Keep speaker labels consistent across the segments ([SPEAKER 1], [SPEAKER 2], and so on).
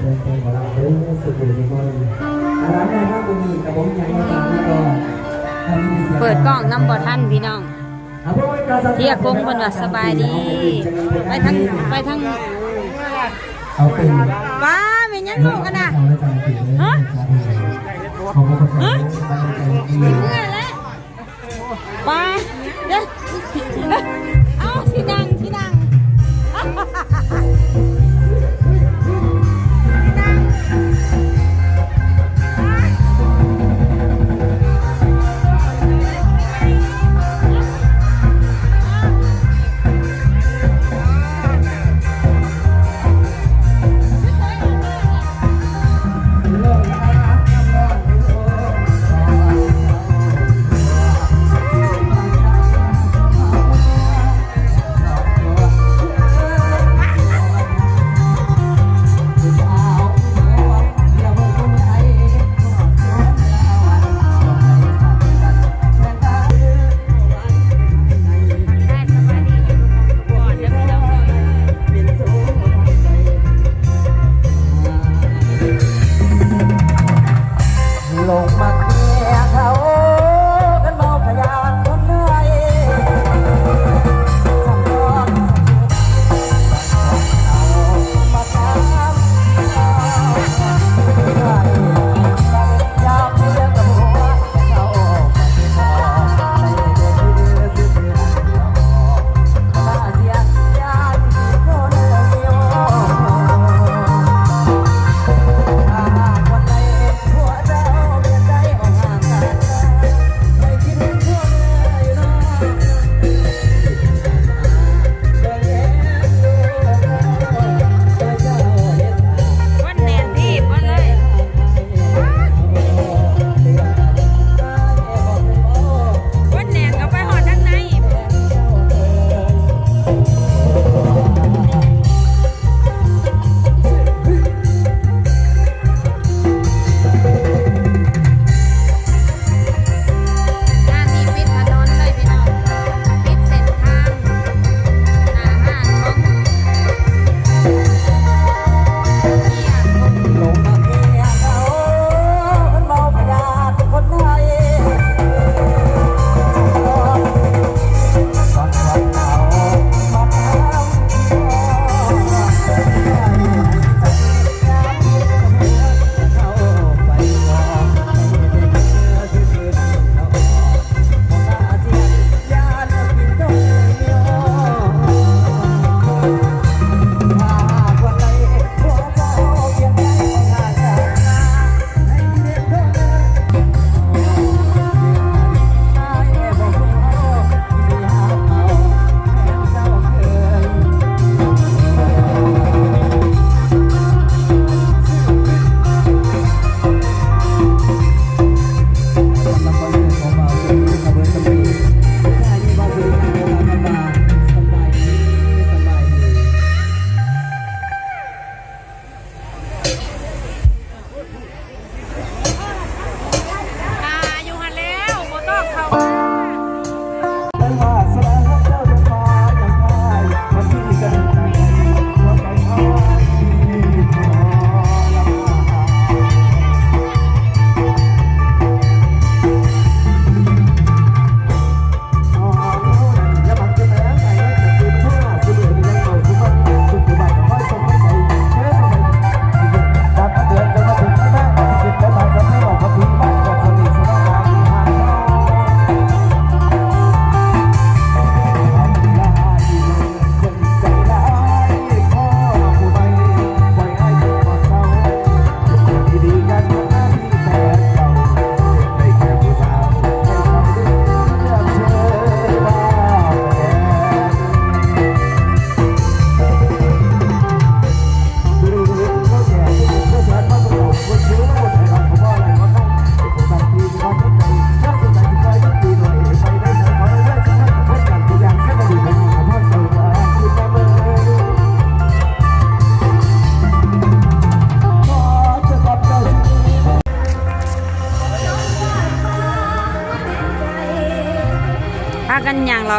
[SPEAKER 1] เพลงของเราเรื่สุดอยู่ในมืานนะครับคุณมีกระผมยังไม่ตามไม่กอน
[SPEAKER 2] เปิดกล้องน้ำบอท่านพี่น้องเที่ยกงคนว่าสบายดี ไปทั้งไปทั้ง
[SPEAKER 1] เาเป็น
[SPEAKER 2] ว้าไม่ยันลูกกันนะ
[SPEAKER 1] ฮะฮะเมื่
[SPEAKER 2] อแล้ว
[SPEAKER 1] ว้าเด้อ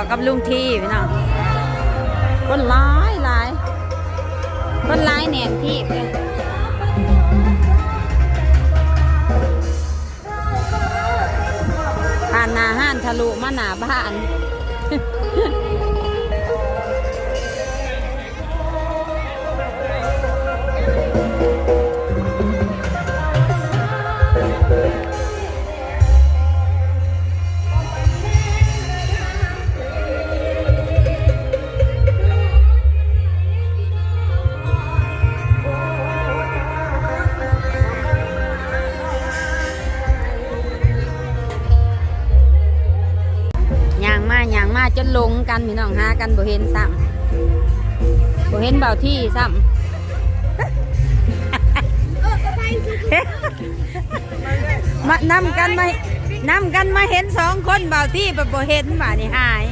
[SPEAKER 1] กับลุงที
[SPEAKER 2] พี่น้อง
[SPEAKER 1] คนร้า
[SPEAKER 2] ยร้ายคนร้ายแหนมทีบเลยผ่านนาห้านทะลุมาหนาบ้าน พี่น้องหากันบ่เห็นซ้ำบ่เห็นเบาที่ซ้ำมานำกันมานำกันมาเห็นสองคนเบาที่แบบบ่เห็นบ่านี่หาย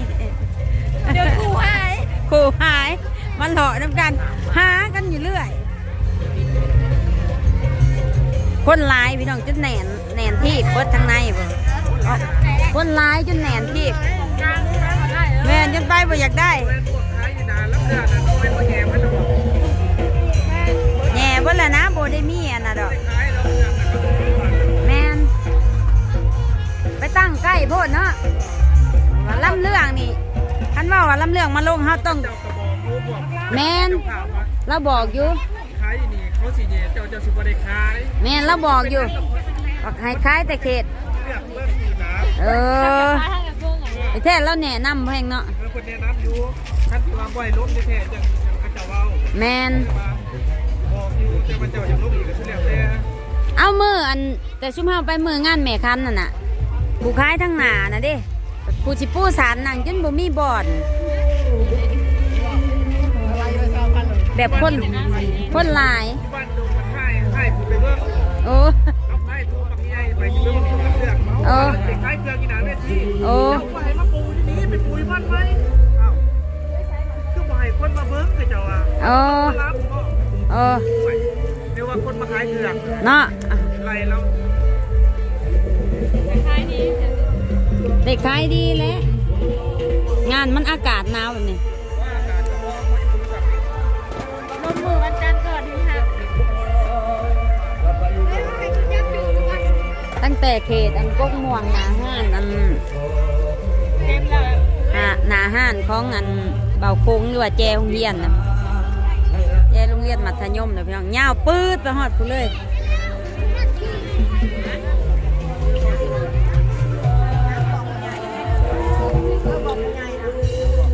[SPEAKER 3] เดี๋ยวกูหาย
[SPEAKER 2] คู่หายมันหลอกนำกัน หากันอยู่เรื่อย คนหลายพี่น้องจนแหนนแหนนที่เปิดทางในบ่เอาคนหลายจนแหนนที่ แม่นจนไปบ่อยากได้แหน่เบ่ละนะบ่ได้มีอันน่ะดอก แมนไปตั้งใกล้โพดเนาะว่าลำเรื่องนี่คันว่าว่าลำเรื่องมาลงเฮาต้องแมนเราบอกอยู่
[SPEAKER 4] ขายนี่เขาสีเย่เจ้าเจ้าสุบได้ขาย
[SPEAKER 2] แมนเราบอกอยู่ว่าให้ขายแต่เขต
[SPEAKER 4] เออ
[SPEAKER 2] ไอ้แท้เราแนะนำแพงเนาะ
[SPEAKER 4] แล้วคนแนะนำอยู่คันที่ว่าบ่อยล้มแท้ๆจังเขาเจ้าเว้า
[SPEAKER 2] แมน
[SPEAKER 4] บอกอยู่แต่ว่าเจ้าอย่างล้มอีกก็สุดแล้วแต่
[SPEAKER 2] เอามืออันแต่ชุมเฮาไปมืองานแม่คันน่ะน่ะผู้ขายทั้งหนาน่ะเด้ผู้สิปูสารนั่งจนบ่มีบ่อนแบบคนคนหลาย
[SPEAKER 4] ที่บ้านดูมันให้ให้ผู้ไปเบิ่ง
[SPEAKER 2] โอ้
[SPEAKER 4] เอาให้ผู้บางใหญ่ไปอยู่เบิ่งผู้เลือก
[SPEAKER 2] เออ
[SPEAKER 4] ไปขายเครื่องกินหนาเวที
[SPEAKER 2] โอ้
[SPEAKER 4] เจ้าว่าให้มาปูที่นี่ไปปูที่บ้านไหมอ้าวคือบ่ให้คนมาเบิ่งคือเจ้าอะ
[SPEAKER 2] เออ
[SPEAKER 4] รับก็
[SPEAKER 2] เออ
[SPEAKER 4] เรียกว่าคนมาขายเครื่อง
[SPEAKER 2] เนาะ
[SPEAKER 4] ไรเรา
[SPEAKER 2] ได้ขายดีแล้วงานมันอากาศหนาวแบบนี้
[SPEAKER 3] ลงมือวันจันทร์ก่อนดีค่ะ
[SPEAKER 2] ตั้งแต่เขตอันกกม่วงหนาห้านอัน
[SPEAKER 3] เต็มแล้ว
[SPEAKER 2] หาหนาห้านของอันเบาโค้งหรือว่าแจโรงเรียนนะแจโรงเรียนมัธยมนะพี่น้องยาปืดไปหอดกูเลย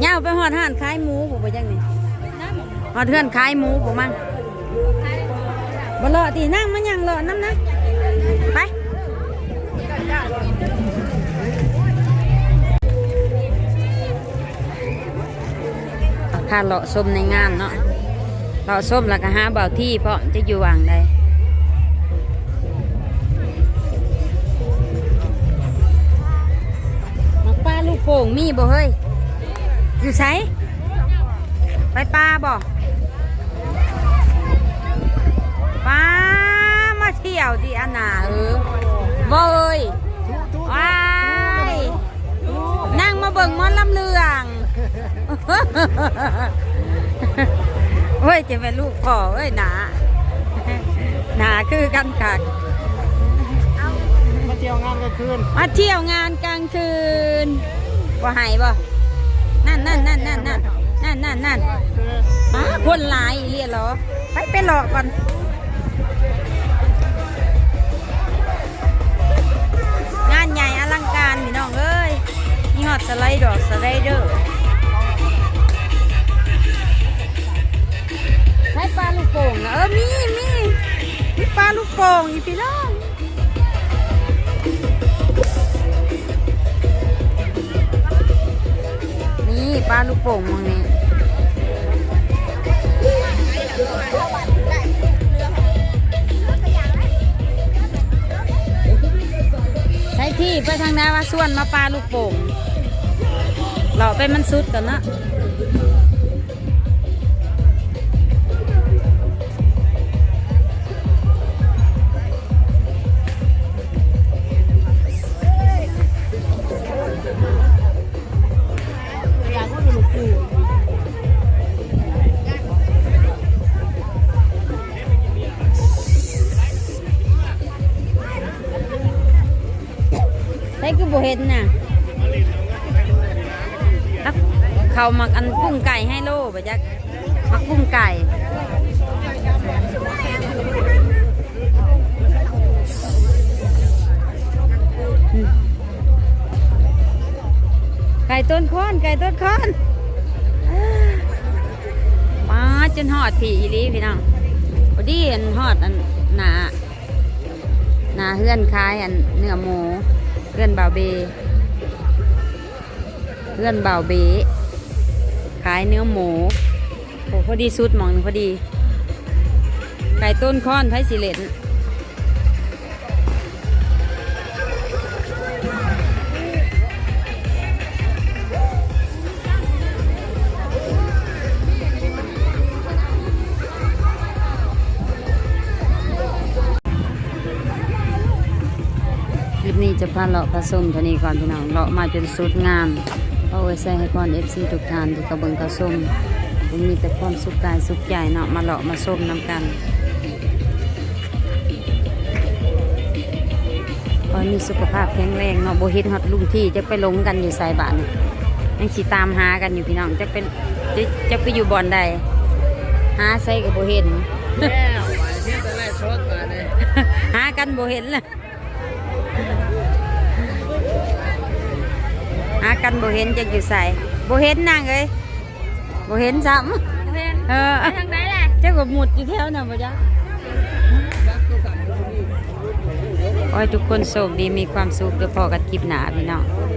[SPEAKER 2] ยาไปหอดห้านขายหมูผมไปยังนี่หอดเทือนขายหมูผมมั่งบลาะตีนั่งมันยังเลาะน้ำนะาเลาะส้มในงานเนาะเลาะส้มแล้วก็หาเบาที่เพราะจะอยู่วางใดมักปลาลูกโป่งมีบ่เฮ้ย อยู่ไสไปปลาบ่ปลามาเที่ยวที่อันนาเออบ่เอ้ยว้ายนั่งมาเบิ่งหมอนลำเลือง เฮ้ยจะเป็นลูกพ่อเอ้ยหนาหนาคือกันคัก
[SPEAKER 4] มาเที่ยวงานกลางคืน
[SPEAKER 2] มาเที่ยวงานกลางคืนว่าให้บ่นั่นนั่นนั่นนั่นนั่นนั่นนั่นนั่นหาคนหลายอีเรียนเหรอ ไปไปหลอกก่อนงานใหญ่อลังการพี่น้องเอ้ยมีฮอดสไลด์ดอกสไลเดอร์ โป่งนะเออมีมีมีปลาลูกโป่งอีพี่น้องนี่ปลาลูกโป่งมองนี่ใช้ที่ไปทางนาว่าส่วนมาปลาลูกโป่งหล่อไปมันสุดก่อนนะ ได้คือบ่เห็นน่ะเขามักอันกุ้งไก่ให้โลบ่จักมักกุ้งไก่ไก่ต้นค้อนไก่ต้นค้อนมาจนหอดผีอีลีพี่น้องพอดีอันหอดอันหนาหนาเฮือนคายอันเนื้อหมู เฮือนเบาวเบเฮือนเบาวเบ ขายเนื้อหมูโอ้พอดีสุดมองพอดี ไก่ต้นค้อนไผ่สิเลน ปนี้จะพาเลาะผสมเท่านี้ก่อนพี่น้องเลาะมาจนสุดงามเอาไว้ใส่ให้พรเอฟซีทุกท่านที่กระเบิงกระส้มผมมีแต่ความสุขกายสุขใจเนาะมาเลาะมาส้มน้ำกันขอให้มีสุขภาพแข็งแรงเนาะโบเฮิตฮอดลุงที่จะไปหลงกันอยู่สายบ้านนี่ยังสิตามหากันอยู่พี่น้องจะเป็นจะจะไปอยู่บ่อนใดหาใส่กับโบเห็น
[SPEAKER 4] แล้วไปเที่ยวแต่แรกชดมาเนี่ย
[SPEAKER 2] หากันโบเห็นเลย หากันโบเห็นจะอยู่ใส่โบเห็นนางเลยโบเห็นซ้
[SPEAKER 3] เพื่อนำ
[SPEAKER 2] เออ
[SPEAKER 3] ไปทางไหนแหละ
[SPEAKER 2] เจ้าก็หมุดอยู่แถวน่ะบ่จ๊ะขอให้ทุกคนโชคดีมีความสุขเดี๋ยวพอกันคลิปหนาพี่น้อง
[SPEAKER 4] โอ้